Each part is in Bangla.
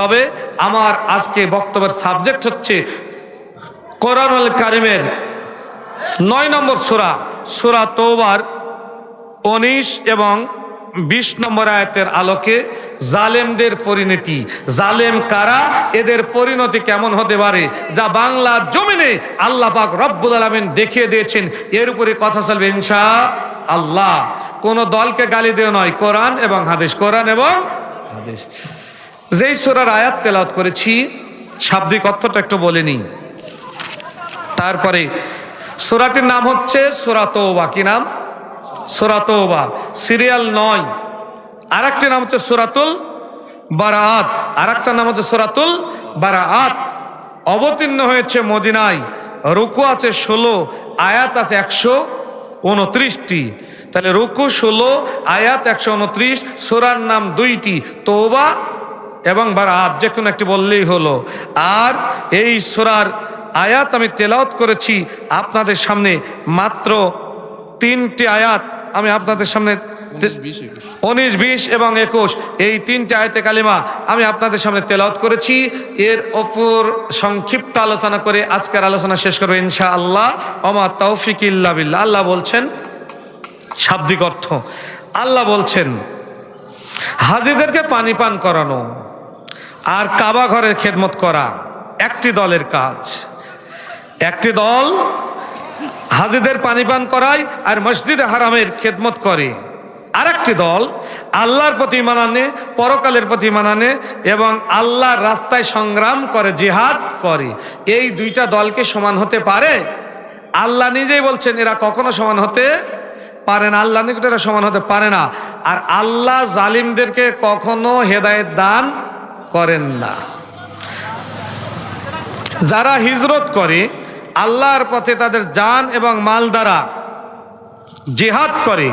তবে আমার আজকে বক্তব্যের সাবজেক্ট হচ্ছে কোরআনুল কারিমের নয় নম্বর সুরা সুরা তৌবার উনিশ এবং বিশ নম্বর আয়াতের আলোকে জালেমদের পরিণতি। জালেম কারা? এদের পরিণতি কেমন হতে পারে? যা বাংলার জমিনে আল্লাহ পাক রব্বুল আলমিন দেখিয়ে দিয়েছেন। এর উপরে কথা চলবে ইনশা আল্লাহ কোন দলকে গালি দেওয়া নয়। কোরআন এবং হাদিস। কোরআন এবং হাদিস। যেই সুরার আয়াত তেলাওয়াত করেছি, শাব্দিক অর্থটা একটু বলে নিই। তারপরে, সুরাটির নাম হচ্ছে সুরাতৌবা কি নাম? সুরাতৌবা সিরিয়াল নয়। আর একটা নাম হচ্ছে সুরাতুল বারাআত। আর একটা নাম হচ্ছে সুরাতুল বারাআত। অবতীর্ণ হয়েছে মদিনায়। রুকু আছে ষোলো, আয়াত আছে একশো উনত্রিশটি। তাহলে রুকু ষোলো, আয়াত একশো উনত্রিশ, সুরার নাম দুইটি তৌবা এবং বারাত যে কোনো একটি বললেই হলো। আর এই সুরার আয়াত আমি তেলাওত করেছি আপনাদের সামনে মাত্র তিনটি আয়াত। আমি আপনাদের সামনে উনিশ বিশ এবং একুশ এই তিনটে আয়তে কালিমা আমি আপনাদের সামনে তেলাওত করেছি। এর ওপর সংক্ষিপ্ত আলোচনা করে আজকের আলোচনা শেষ করব ইনশা আল্লাহ অমা তৌফিক ইল্লা বিল্লাহ। আল্লাহ বলছেন শাব্দিক অর্থ আল্লাহ বলছেন হাজিদেরকে পানি পান করানো। আর কাবা ঘরের খেদমত করা একটি দলের কাজ। একটি দল হাজিদের পানি পান করায় আর মসজিদ হারামের খেদমত করে। আর একটি দল আল্লাহর প্রতি মানানে পরকালের প্রতি মানানে এবং আল্লাহর রাস্তায় সংগ্রাম করে, জিহাদ করে। এই দুইটা দলকে সমান হতে পারে? আল্লাহ নিজেই বলছেন, এরা কখনো সমান হতে পারে না। আল্লাহ নিকট এরা সমান হতে পারে না। আর আল্লাহ জালিমদেরকে কখনো হেদায়েত দান করেন না। যারা হিজরত করে আল্লাহর পথে তাদের জান এবং মাল দ্বারা জেহাদ করে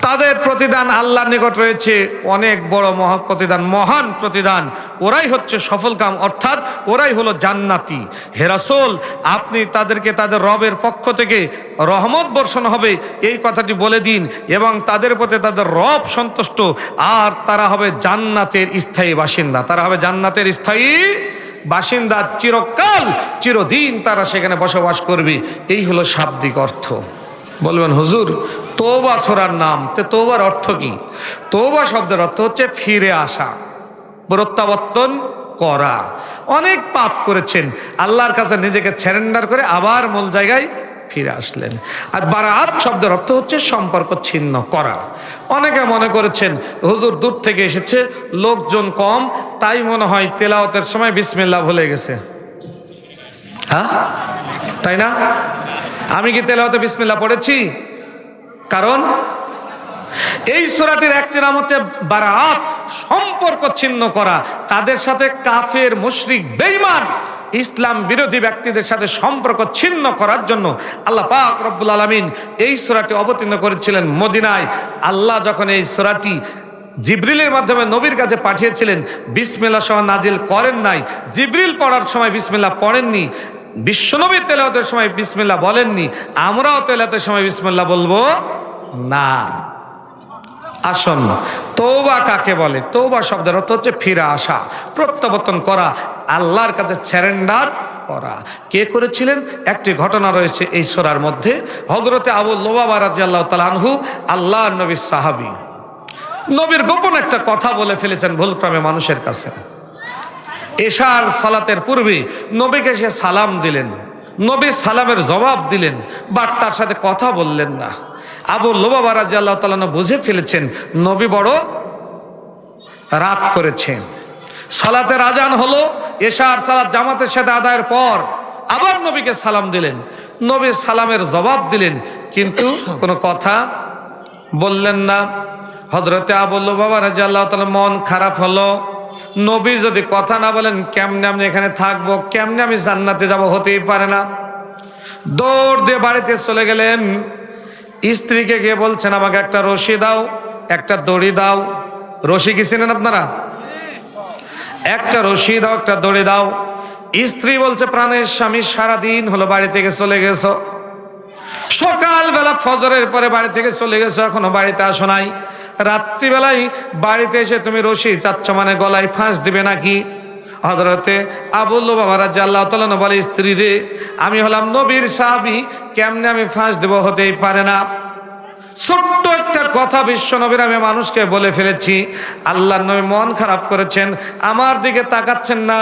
তাদের প্রতিদান আল্লাহর নিকট রয়েছে। অনেক বড় মহা প্রতিদান, মহান প্রতিদান। ওরাই হচ্ছে সফল কাম, অর্থাৎ ওরাই হলো জান্নাতি। হেরাসোল আপনি তাদেরকে তাদের রবের পক্ষ থেকে রহমত বর্ষণ হবে, এই কথাটি বলে দিন। এবং তাদের প্রতি তাদের রব সন্তুষ্ট, আর তারা হবে জান্নাতের স্থায়ী বাসিন্দা। তারা হবে জান্নাতের স্থায়ী বাসিন্দা, চিরকাল, চিরদিন তারা সেখানে বসবাস করবে। এই হলো শাব্দিক অর্থ। বলবেন, হুজুর তোবা সোরার নাম, তে তোবার অর্থ কি? তোবা শব্দের অর্থ হচ্ছে ফিরে আসা, প্রত্যাবর্তন করা। অনেক পাপ করেছেন, আল্লাহর কাছে নিজেকে স্যারেন্ডার করে আবার মূল জায়গায় ফিরে আসলেন। আর বারাত শব্দের অর্থ হচ্ছে সম্পর্ক ছিন্ন করা। অনেকে মনে করেছেন, হুজুর দূর থেকে এসেছে, লোকজন কম, তাই মনে হয় তেলাওতের সময় বিসমিল্লা ভুলে গেছে। হ্যাঁ? তাই না? আমি কি তেলাওয়াতে বিসমিল্লা পড়েছি? কারণ এই সুরাটির একটি নাম হচ্ছে বারাত সম্পর্ক ছিন্ন করা। তাদের সাথে কাফের, মুশরিক বেইমান ইসলাম বিরোধী ব্যক্তিদের সাথে সম্পর্ক ছিন্ন করার জন্য আল্লাহ পাক রব্বুল আলমিন এই সুরাটি অবতীর্ণ করেছিলেন মদিনায়। আল্লাহ যখন এই সুরাটি জিব্রিলের মাধ্যমে নবীর কাছে পাঠিয়েছিলেন বিসমিল্লা সহ নাজিল করেন নাই। জিব্রিল পড়ার সময় বিসমিল্লা পড়েননি। বিশ্বনবীর তেলাওয়াতের সময় বিসমিল্লা বলেননি, আমরাও তেলাওয়াতের সময় বিসমিল্লা বলব? না। আসন তৌবা কাকে বলে? তৌবা শব্দের অর্থ হচ্ছে ফিরে আসা, প্রত্যাবর্তন করা, আল্লাহর কাছে স্যারেন্ডার করা। কে করেছিলেন? একটি ঘটনা রয়েছে এই সোরার মধ্যে হজরতে আবু লোবাবা রাজি আল্লাহ তালানহু আল্লাহ নবী সাহাবি। নবীর গোপন একটা কথা বলে ফেলেছেন ভুলক্রমে মানুষের কাছে। এশার সালাতের পূর্বে নবীকে সে সালাম দিলেন। নবী সালামের জবাব দিলেন, বাট তার সাথে কথা বললেন না। আবু লোবাবা রাজি আল্লাহ তালানো বুঝে ফেলেছেন, নবী বড় রাত করেছেন সালাতের আজান হলো, এশার সালাত জামাতের সাথে আদায়ের পর আবার নবীকে সালাম দিলেন। নবী সালামের জবাব দিলেন, কিন্তু কোনো কথা বললেন না। হজরতে আবুল্লু বাবা রাজি আল্লাহ তালা মন খারাপ হলো। নবী যদি কথা না বলেন, কেমনে আমি এখানে থাকব, কেমনে আমি জান্নাতে যাব হতেই পারে না। দৌড় দিয়ে বাড়িতে চলে গেলেন। স্ত্রীকে গিয়ে বলছেন, আমাকে একটা রশি দাও, একটা দড়ি দাও। রশি কি ছিলেন আপনারা? একটা রশি দাও, একটা দড়ি দাও। স্ত্রী বলছে, প্রাণের স্বামী সারাদিন হলো বাড়ি থেকে চলে গেছো। সকালবেলা ফজরের পরে বাড়ি থেকে চলে গেছো, এখনও বাড়িতে আসো নাই। রাত্রিবেলায় বাড়িতে এসে তুমি রশি চাচ্ছ মানে গলায় ফাঁস দিবে নাকি? হজরতে আবুল্ল রাজা আল্লাহ তালন বলে, স্ত্রী রে, আমি হলাম নবীর সাহাবি, কেমনে আমি ফাঁস দেব হতেই পারে না? ছোট্ট একটা কথা বিশ্ব নবীর আমি মানুষকে বলে ফেলেছি। আল্লাহ নবী মন খারাপ করেছেন, আমার দিকে তাকাচ্ছেন না,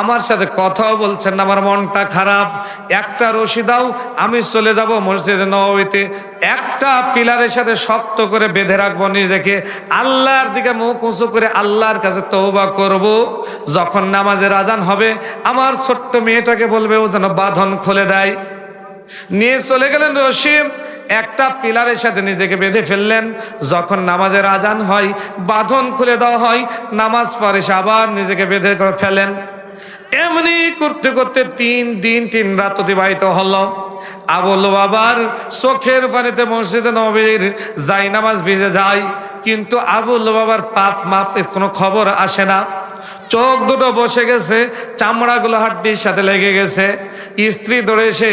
আমার সাথে কথাও বলছেন না, আমার মনটা খারাপ। একটা রশি দাও, আমি চলে যাব মসজিদে নবীতে একটা পিলারের সাথে শক্ত করে বেঁধে রাখব নিজেকে। আল্লাহর দিকে মুখ উঁচু করে আল্লাহর কাছে তৌবা করব। যখন নামাজের আজান হবে, আমার ছোট্ট মেয়েটাকে বলবে, ও যেন বাঁধন খুলে দেয়। নিয়ে চলে গেলেন রশিম। একটা পিলারের সাথে নিজেকে বেঁধে ফেললেন। যখন নামাজের আজান হয়, বাঁধন খুলে দেওয়া হয়, নামাজ পরে আবার নিজেকে বেঁধে ফেলেন এমনি করতে করতে তিন দিন, তিন রাত অতিবাহিত হলো। আবুল বাবার চোখের পানিতে মসজিদে নবীর যাই নামাজ ভিজে যায়, কিন্তু আবুল বাবার পাপ মাপের কোনো খবর আসে না। চোখ দুটো বসে গেছে, চামড়াগুলো হাড্ডির সাথে লেগে গেছে। স্ত্রী ধরে এসে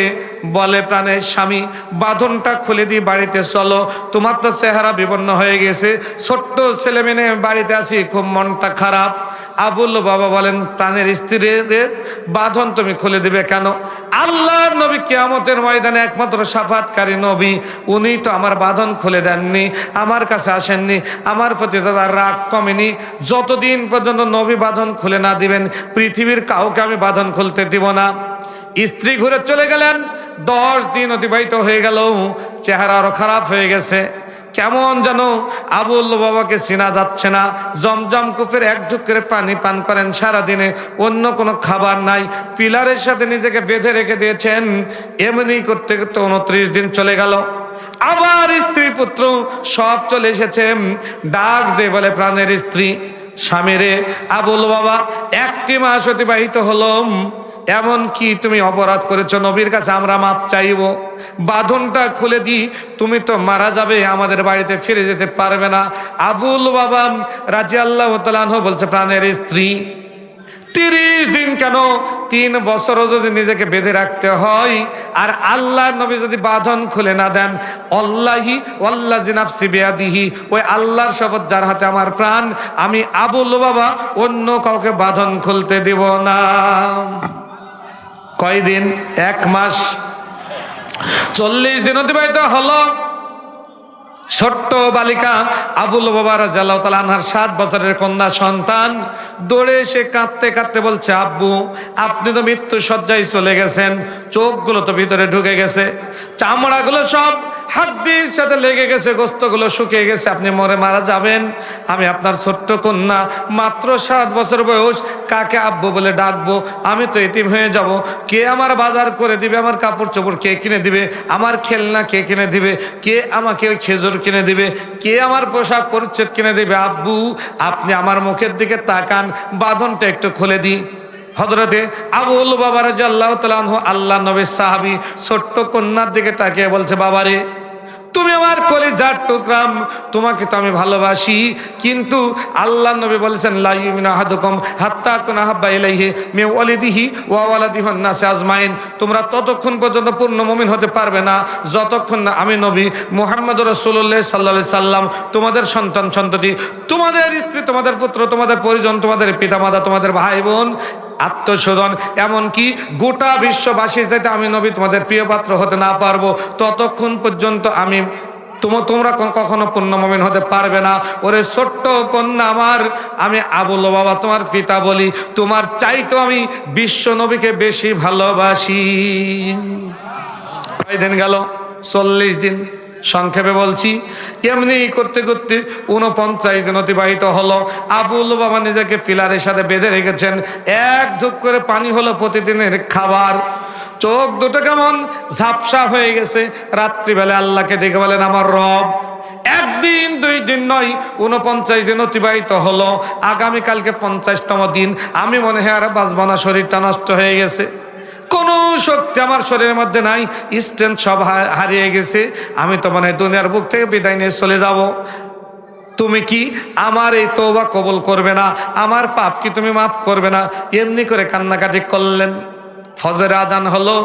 বলে প্রাণের স্বামী, বাঁধনটা খুলে দিয়ে বাড়িতে চলো। তোমার তো চেহারা বিপন্ন হয়ে গেছে। ছোট্ট ছেলে মেয়ে বাড়িতে আসি, খুব মনটা খারাপ। আবুল বাবা বলেন, প্রাণের স্ত্রীদের বাঁধন তুমি খুলে দিবে কেন? আল্লাহর নবী কেয়ামতের ময়দানে একমাত্র সাফাতকারী নবী। উনি তো আমার বাঁধন খুলে দেননি, আমার কাছে আসেননি, আমার প্রতি তার রাগ কমেনি। যতদিন পর্যন্ত নবী বাঁধন খুলে না দিবেন, পৃথিবীর কাউকে আমি বাঁধন খুলতে দিব না। স্ত্রী ঘুরে চলে গেলেন, দশ দিন অতিবাহিত হয়ে গেল, চেহারা আরও খারাপ হয়ে গেছে। কেমন যেন আবুল বাবাকে চিনা যাচ্ছে না, জমজম কুফের এক করে পানি পান করেন সারাদিনে, অন্য কোনো খাবার নাই। পিলারের সাথে নিজেকে বেঁধে রেখে দিয়েছেন, এমনি করতে করতে উনত্রিশ দিন চলে গেল। আবার স্ত্রী পুত্র সব চলে এসেছে, ডাক দে বলে, প্রাণের স্ত্রী স্বামীরে আবুল বাবা একটি মাস অতিবাহিত হলো এমন কি তুমি অপরাধ করেছ? নবীর কাছে আমরা মাপ চাইব। বাঁধনটা খুলে দিই তুমি তো মারা যাবে, আমাদের বাড়িতে ফিরে যেতে পারবে না। আবুল বাবা রাজি আল্লাহ বলছে, প্রাণের স্ত্রী। তিরিশ দিন কেন? তিন বছরও যদি নিজেকে বেঁধে রাখতে হয়, আর আল্লাহ নবী যদি বাঁধন খুলে না দেন, অল্লাহি অল্লাহ জিনাফসি বেয়াদিহি, ওই আল্লাহর শপথ যার হাতে আমার প্রাণ, আমি আবুল বাবা অন্য কাউকে বাঁধন খুলতে দিব না। কয়দিন? এক মাস। চল্লিশ দিন অতিবাহিত হলো। ছোট্ট বালিকা আবুল বাবার জাল্লাহ তালানহার সাত বছরের কন্যা সন্তান দৌড়ে এসে কাঁদতে কাঁদতে বলছে, আব্বু, আপনি তো মৃত্যু সজ্জায় চলে গেছেন। চোখগুলো তো ভিতরে ঢুকে গেছে। চামড়াগুলো সব হাড্ডির সাথে লেগে গেছে, গোস্তগুলো শুকিয়ে গেছে, আপনি মরে মারা যাবেন। আমি আপনার ছোট্ট কন্যা, মাত্র সাত বছর বয়স, কাকে আব্বু বলে ডাকবো? আমি তো এতিম হয়ে যাব। কে আমার বাজার করে দিবে? আমার কাপড় চোপড় কে কিনে দিবে? আমার খেলনা কে কিনে দিবে? কে আমাকে ওই খেজুর কিনে দিবে? কে আমার পোশাক পরিচ্ছেদ কিনে দিবে? আব্বু, আপনি আমার মুখের দিকে তাকান, বাঁধনটা একটু খুলে দিই। হজরতে আবুল বাবার আল্লাহ তালাহ আল্লাহ নবী সাহাবি ছোট্ট কন্যার দিকে তাকিয়ে বলছে, বাবারে, তুমি আমার কলিজার টুকরাম তোমাকে তো আমি ভালোবাসি, কিন্তু আল্লাহ নবী বলেছেন লাইমিনা হাদুকম হাত্তা কোন হাব্বা ইলাইহি মে ওয়ালিদিহি ওয়া ওয়ালাদিহি নাসে আজমাইন। তোমরা ততক্ষণ পর্যন্ত পূর্ণ মুমিন হতে পারবে না, যতক্ষণ না আমি নবী মুহাম্মদ রাসূলুল্লাহ সাল্লাল্লাহু সাল্লাম, তোমাদের সন্তান সন্ততি, তোমাদের স্ত্রী, তোমাদের পুত্র, তোমাদের পরিজন, তোমাদের পিতামাতা, তোমাদের ভাই বোন আত্মস্বজন এমনকি গোটা বিশ্ববাসীর চাইতে আমি নবী তোমাদের প্রিয় পাত্র হতে না পারব। ততক্ষণ পর্যন্ত আমি তোম- তোমরা ক- কখনো পূর্ণমমিন হতে পারবে না। ওরে ছোট্ট কন্যা আমার, আমি আবুল বাবা তোমার পিতা বলি। তোমার চাইতো আমি বিশ্ব নবীকে বেশি ভালোবাসি। কয়দিন গেল? চল্লিশ দিন। সংক্ষেপে বলছি, এমনি করতে করতে উনপঞ্চাশ দিন অতিবাহিত হলো। আবুল বাবা নিজেকে পিলারের সাথে বেঁধে রেখেছেন। এক ধূপ করে পানি হলো প্রতিদিনের খাবার। চোখ দুটো কেমন ঝাপসা হয়ে গেছে। রাত্রিবেলা আল্লাহকে ডেকে বলেন, আমার রব, একদিন, দুই দিন নয় উনপঞ্চাশ দিন অতিবাহিত হলো। আগামীকালকে পঞ্চাশতম দিন। আমি মনে হয় আর বাঁচব না, শরীরটা নষ্ট হয়ে গেছে। কোনো শক্তি আমার শরীরের মধ্যে নাই স্ট্রেন্থ সব হারিয়ে গেছে। আমি তো মানে দুনিয়ার বুক থেকে বিদায় নিয়ে চলে যাব। তুমি কি আমার এই তৌবা কবল করবে না? আমার পাপ কি তুমি মাফ করবে না? এমনি করে কান্নাকাটি করলেন। ফজরে আজান হলো,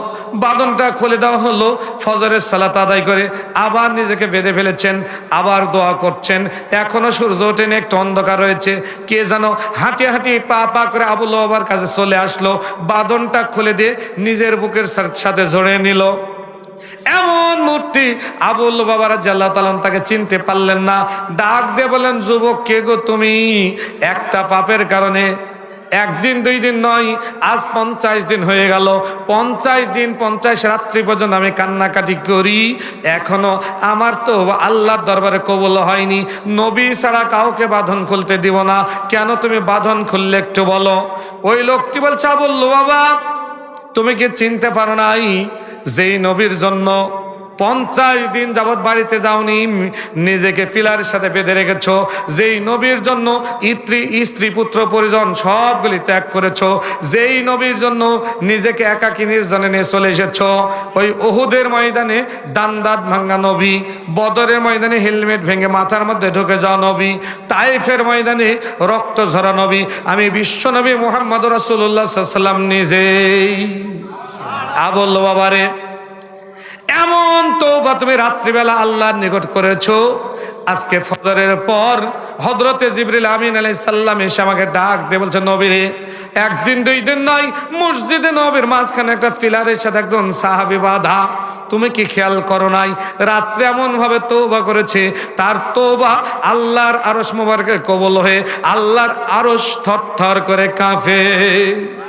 বাদনটা খুলে দেওয়া হলো, ফজরের সালাত আদায় করে আবার নিজেকে বেঁধে ফেলেছেন, আবার দোয়া করছেন। এখনও সূর্য ওঠেনি, একটু অন্ধকার রয়েছে। কে যেন হাঁটি হাঁটি পা পা করে আবুল বাবার কাছে চলে আসলো, বাদনটা খুলে দিয়ে নিজের বুকের সাথে জড়িয়ে নিল। এমন মূর্তি আবুল বাবার জাল্লাহ তালাম তাকে চিনতে পারলেন না। ডাক দিয়ে বলেন যুবক, কে গো তুমি? একটা পাপের কারণে একদিন, দুই দিন নয়, আজ পঞ্চাশ দিন হয়ে গেল। পঞ্চাশ দিন, পঞ্চাশ রাত্রি পর্যন্ত আমি কান্নাকাটি করি। এখনও আমার তো আল্লাহর দরবারে কবল হয়নি। নবী ছাড়া কাউকে বাঁধন খুলতে দিব না। কেন তুমি বাঁধন খুললে একটু বলো। ওই লোকটি বলছে বলল বাবা তুমি কি চিনতে পারো নাই যেই নবীর জন্য পঞ্চাশ দিন যাবৎ বাড়িতে যাওনি। নিজেকে পিলারের সাথে বেঁধে রেখেছ। যেই নবীর জন্য ইত্রি, স্ত্রী, পুত্র, পরিজন সবগুলি ত্যাগ করেছ, যেই নবীর জন্য নিজেকে একাকী নির্জনে নিয়ে চলে এসেছ। ওই ওহুদের ময়দানে দান দাঁত ভাঙ্গা নবী, বদরের ময়দানে হেলমেট ভেঙে মাথার মধ্যে ঢুকে যাওয়া নবী, তাইফের ময়দানে রক্ত ঝরা নবী। আমি বিশ্ব নবী মোহাম্মদ রসুল্লাহ সাল্লাম নিজেই। আবল বাবারে এমন তো বা তুমি রাত্রিবেলা আল্লাহর নিকট করেছ? আজকে ফজরের পর হজরতে জিবরিল আমিন আলাই সাল্লাম এসে আমাকে ডাক দিয়ে বলছে নবীরে একদিন, দুই দিন নয়, মসজিদে নবীর মাঝখানে একটা ফিলারের সাথে একজন সাহাবি বাধা। তুমি কি খেয়াল করো নাই? রাত্রে এমন ভাবে তৌবা করেছে, তার তৌবা আল্লাহর আরস মোবারকে কবল হয়ে আল্লাহর আরস থর করে ও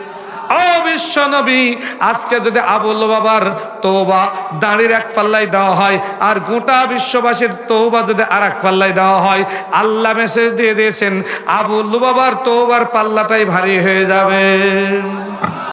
বিশ্ব নবী, আজকে যদি আবুল বাবার তৌবা দাঁড়ির এক পাল্লাই দেওয়া হয় আর গোটা বিশ্ববাসীর তৌবা যদি আর এক পাল্লাই দেওয়া হয়, আল্লাহ মেসেজ দিয়ে দিয়েছেন আবুল বাবার তৌবার পাল্লাটাই ভারী হয়ে যাবে।